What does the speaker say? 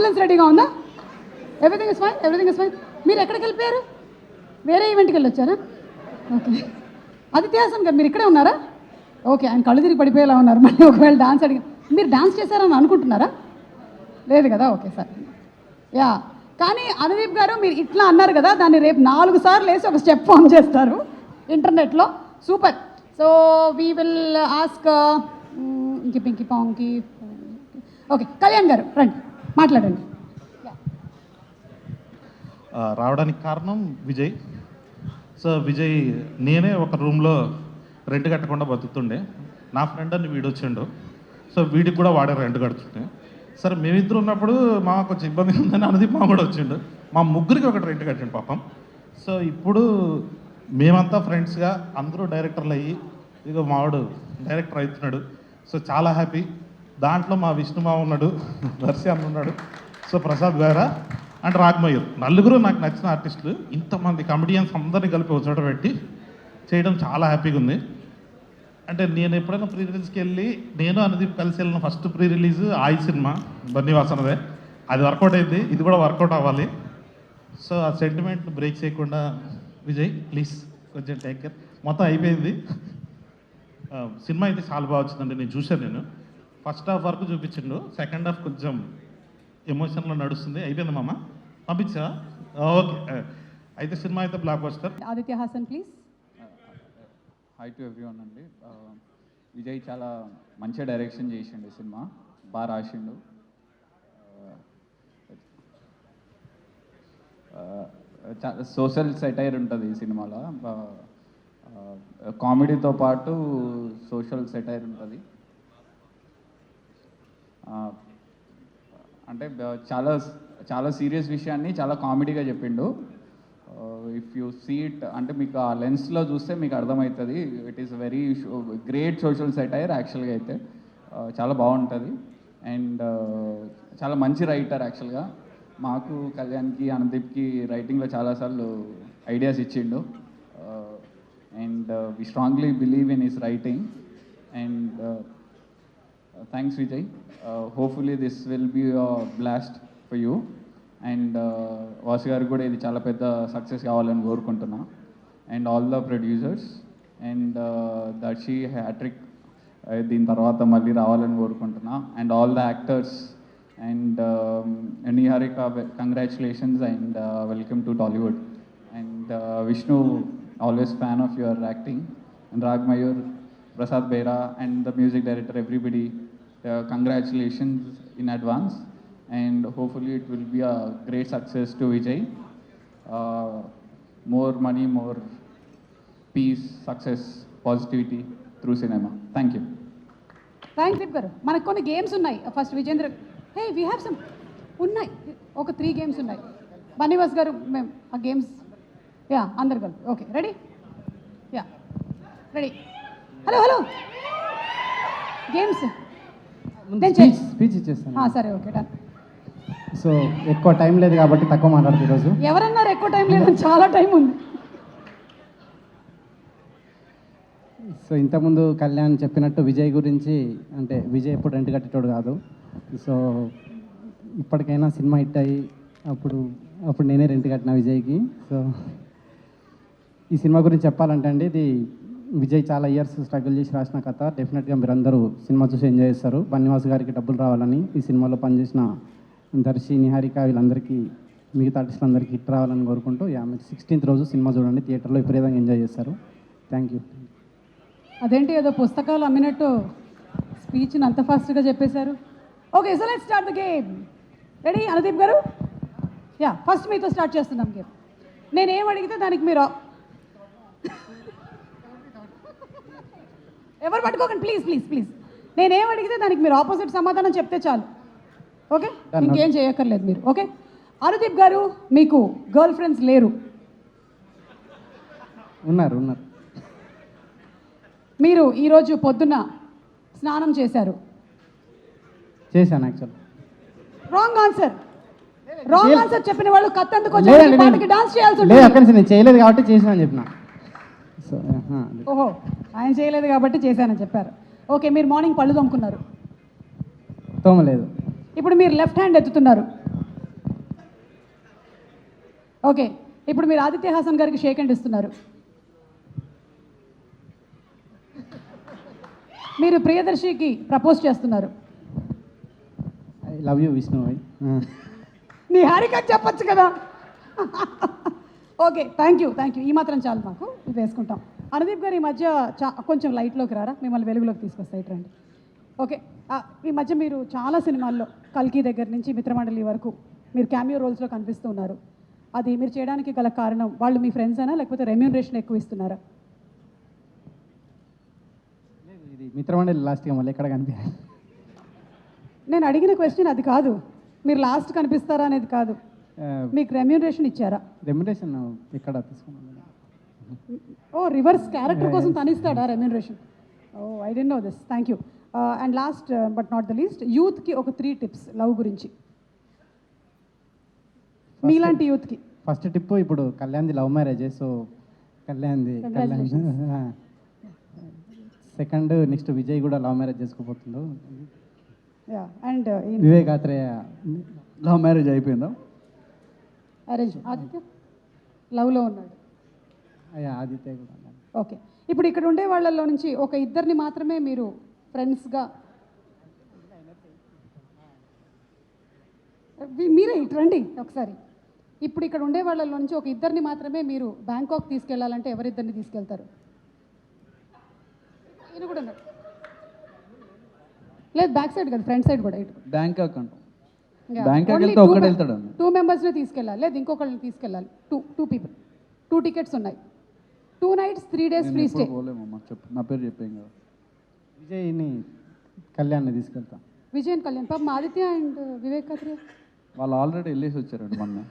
Ambulance రెడీగా ఉందా? Everything is fine everything is fine మీరు ఎక్కడికి వెళ్ళిపోయారు? వేరే ఈవెంట్కి వెళ్ళి వచ్చారా ఓకే ఆదిత్యాసన్ కదా మీరు ఇక్కడే ఉన్నారా? ఓకే ఆయన కళ్ళు తిరిగి పడిపోయేలా ఉన్నారు. మళ్ళీ ఒకవేళ డాన్స్ అడిగి మీరు డాన్స్ చేశారని అనుకుంటున్నారా? లేదు కదా? Okay sir. యా కానీ అనుదీప్ గారు మీరు ఇట్లా అన్నారు కదా దాన్ని రేపు నాలుగు సార్లు వేసి ఒక స్టెప్ ఫామ్ చేస్తారు ఇంటర్నెట్లో super so we will ask ఇంకి పింకి పాంకి ఓకే కళ్యాణ్ గారు రండి. మాట్లాడండి. రావడానికి కారణం విజయ్. సో విజయ్ నేనే ఒక రూమ్లో రెంట్ కట్టకుండా బతుకుతుండే. నా ఫ్రెండ్ అని వీడు వచ్చిండు. సో వీడికి కూడా వాడే రెంట్ కడుతుండే. సరే మేమిద్దరు ఉన్నప్పుడు మా కొంచెం ఇబ్బంది ఉందని అన్నది మా కూడా వచ్చిండు. మా ముగ్గురికి ఒకటి రెంట్ కట్టిండు పాపం. సో ఇప్పుడు మేమంతా ఫ్రెండ్స్గా అందరూ డైరెక్టర్లు అయ్యి ఇక మావాడు డైరెక్టర్ అవుతున్నాడు. సో చాలా హ్యాపీ. దాంట్లో మా విష్ణుమా ఉన్నాడు దర్శి అన్న ఉన్నాడు సో ప్రసాద్ గారా అండ్ రాగ్మయూర్ నలుగురు నాకు నచ్చిన ఆర్టిస్టులు. ఇంతమంది కమెడియన్స్ అందరినీ కలిపి ఒక చోట పెట్టి చేయడం చాలా హ్యాపీగా ఉంది. అంటే నేను ఎప్పుడైనా ప్రీ రిలీజ్కి వెళ్ళి నేను అనుదీప్ కలిసి వెళ్ళిన ఫస్ట్ ప్రీ రిలీజ్ ఆయి సినిమా బన్నీవాసనదే అది వర్కౌట్ అయింది. ఇది కూడా వర్కౌట్ అవ్వాలి. సో ఆ సెంటిమెంట్ బ్రేక్ చేయకుండా విజయ్ ప్లీజ్ కొంచెం టేక్ కేర్ మొత్తం అయిపోయింది. సినిమా అయితే చాలా బాగా వచ్చిందండి. నేను చూశాను నేను. ఫస్ట్ హాఫ్ వరకు చూపించిండు సెకండ్ హాఫ్ కొంచెం ఎమోషన్లో నడుస్తుంది. అయిపోయింది మామ? పంపించా? ఓకే. అయితే సినిమా అయితే blockbuster Aditya Hasan please hi to everyone అండి. విజయ్ చాలా మంచిగా డైరెక్షన్ చేసిండు ఈ సినిమా. బాగా రాసిండు. సోషల్ సెటైర్ ఉంటుంది ఈ సినిమాలో. కామెడీతో పాటు సోషల్ సెటైర్ ఉంటుంది. అంటే చాలా చాలా సీరియస్ విషయాన్ని చాలా కామెడీగా చెప్పిండు. ఇఫ్ యూ సీ ఇట్ అంటే మీకు ఆ లెన్స్లో చూస్తే మీకు అర్థమవుతుంది. It is very great social satire యాక్చువల్గా అయితే. చాలా బాగుంటుంది. అండ్ చాలా మంచి రైటర్ యాక్చువల్గా మాకు కళ్యాణ్కి అనుదీప్కి రైటింగ్లో చాలాసార్లు ఐడియాస్ ఇచ్చిండు. And we strongly believe in his writing and uh, thanks Vijay hopefully this will be blast for you and Vasu garu కూడా ఇది చాలా పెద్ద సక్సెస్ కావాలని కోరుకుంటున్నా. And all the producers and Darshi hattrick దీని తర్వాత మళ్ళీ రావాలని కోరుకుంటున్నా. And all the actors and Niharika congratulations and welcome to Tollywood and Vishnu always fan of your acting and Rag Mayur Prasad Bera and the music director everybody congratulations in advance. And hopefully it will be a great success to Vijay. Uh, more money, more peace, success, positivity through cinema. Thank you. Thank Deep garu మనకు కొన్ని games ఉన్నాయి first Vijendra hey we have some ఉన్నాయి ఒక three games ఉన్నాయి బన్నీవాస్ గారు మేము ఆ games yeah అందరు కలిపి okay ready yeah ready hello hello games ముందు నేను స్పీచ్ ఇచ్చేస్తాను. సరే ఓకే డన్. సో ఎక్కువ టైం లేదు కాబట్టి తక్కువ మాట్లాడుతుంది ఈరోజు. ఎవరన్నారు ఎక్కువ టైం లేదని చాలా టైం ఉంది. సో ఇంతకుముందు కళ్యాణ్ చెప్పినట్టు విజయ్ గురించి అంటే విజయ్ ఎప్పుడు రెంట్ కట్టేటోడు కాదు. సో ఇప్పటికైనా సినిమా హిట్ అయ్యి అప్పుడు అప్పుడు నేనే రెంట్ కట్టిన విజయ్కి. సో ఈ సినిమా గురించి చెప్పాలంటే అండి ఇది విజయ్ చాలా ఇయర్స్ స్ట్రగుల్ చేసి రాసిన కథ. డెఫినెట్గా మీరందరూ సినిమా చూసి ఎంజాయ్ చేస్తారు. బన్నివాస్ గారికి డబ్బులు రావాలని ఈ సినిమాలో పనిచేసిన దర్శి నిహారిక వీళ్ళందరికీ మిగతా ఆర్టిస్టులందరికీ హిట్ రావాలని కోరుకుంటూ యా మీరు సిక్స్టీన్త్ రోజు సినిమా చూడండి. థియేటర్లో విపరీతంగా ఎంజాయ్ చేస్తారు. థ్యాంక్ యూ అదేంటి ఏదో పుస్తకాలు అమ్మినట్టు స్పీచ్ని అంత ఫాస్ట్గా చెప్పేశారు? Okay so let start the game ready Anudeep garu? Yeah first మీతో స్టార్ట్ చేస్తున్నాం గేమ్ నేనేం అడిగితే దానికి మీరు ఎవరు పట్టుకోకండి ప్లీజ్ ప్లీజ్ ప్లీజ్ నేనేం అడిగితే దానికి మీరు ఆపోజిట్ సమాధానం చెప్తే చాలు. ఓకే. ఇంకేం చేయక్కర్లేదు మీరు. ఓకే? అనుదీప్ గారు మీకు గర్ల్ ఫ్రెండ్స్ లేరు. ఉన్నారు ఉన్నారు. మీరు ఈరోజు పొద్దున్న స్నానం చేశారు. చేశాను actual wrong answer wrong answer చెప్పిన వాళ్ళు కత్తందుకు డాన్స్ చేయాల్సి లేదు ఉంటుంది. అక్కడి నేను చేయలేదు కాబట్టి చేసిన అని చెప్పిన. ఓహో ఆయన చేయలేదు కాబట్టి చేశానని చెప్పారు. ఓకే మీరు మార్నింగ్ పళ్ళు తోముకున్నారు. తోమలేదు. ఇప్పుడు మీరు లెఫ్ట్ హ్యాండ్ ఎత్తుతున్నారు. ఓకే ఇప్పుడు మీరు ఆదిత్య హాసన్ గారికి షేక్ హ్యాండ్ ఇస్తున్నారు. మీరు ప్రియదర్శికి ప్రపోజ్ చేస్తున్నారు. I love you Vishnu Niharika చెప్పచ్చు కదా. Okay thank you thank you ఈ మాత్రం చాలు మాకు. ఇది వేసుకుంటాం. అనుదీప్ గారు ఈ మధ్య చా కొంచెం లైట్లోకి రారా? మిమ్మల్ని వెలుగులోకి తీసుకొస్తాయి రండి. ఓకే ఈ మధ్య మీరు చాలా సినిమాల్లో కల్కి దగ్గర నుంచి మిత్రమండలి వరకు మీరు క్యామియో రోల్స్లో కనిపిస్తూ ఉన్నారు. అది మీరు చేయడానికి గల కారణం వాళ్ళు మీ ఫ్రెండ్స్ అయినా లేకపోతే రెమ్యూనరేషన్ ఎక్కువ ఇస్తున్నారా? ఇది మిత్రమండలి లాస్ట్గా మళ్ళీ ఎక్కడ కనిపించాలి నేను అడిగిన క్వశ్చన్ అది కాదు. మీరు లాస్ట్ కనిపిస్తారా అనేది కాదు. మీకు రెమ్యూనరేషన్ ఇచ్చారా? రెమ్యునేషన్ ఎక్కడ తీసుకున్నాను? ఓ రివర్స్ క్యారెక్టర్ కోసం తనిస్తాడా remuneration oh I don't know this thank you and last but not the least యూత్కి ఒక త్రీ టిప్స్ లవ్ గురించి. మీలాంటి యూత్కి ఫస్ట్ టిప్ ఇప్పుడు కళ్యాణ్ది లవ్ మ్యారేజ్ సో కళ్యాణ్ది కళ్యాణ్ సెకండ్ నెక్స్ట్ విజయ్ కూడా love marriage చేసుకోబోతుండు. Yeah and Vivek Athreya love marriage అయిపోయిందా? అరేంజ్ ఆదిత్య? లవ్లో ఉన్నాడు. అయ్యా ఆదిత్య కూడా. ఓకే. ఇప్పుడు ఇక్కడ ఉండే వాళ్ళల్లో నుంచి ఒక ఇద్దరిని మాత్రమే మీరు ఫ్రెండ్స్గా మీరే ఇటు రండి ఒకసారి. ఇప్పుడు ఇక్కడ ఉండే వాళ్ళలో నుంచి ఒక ఇద్దరిని మాత్రమే మీరు బ్యాంకాక్ తీసుకెళ్ళాలంటే ఎవరిద్దరిని తీసుకెళ్తారు? కూడా లేదు బ్యాక్ సైడ్ కదా ఫ్రంట్ సైడ్ కూడా ఇటు. బ్యాంకాక్ అంటాం. వెళ్తే వెళ్తాడు అన్న. టూ మెంబర్స్ని తీసుకెళ్ళాలి. లేదు ఇంకొకళ్ళని తీసుకెళ్ళాలి. Two two people two tickets ఉన్నాయి. Two nights three days free stay చెప్పు. నా పేరు చెప్పాం కదా. విజయ్ని కళ్యాణ్ని తీసుకెళ్తా. విజయన్ కళ్యాణ్. పాపం ఆదిత్య అండ్ వివేక్ కత్రే వాళ్ళు ఆల్రెడీ వెళ్ళేసి వచ్చారండి మొన్న.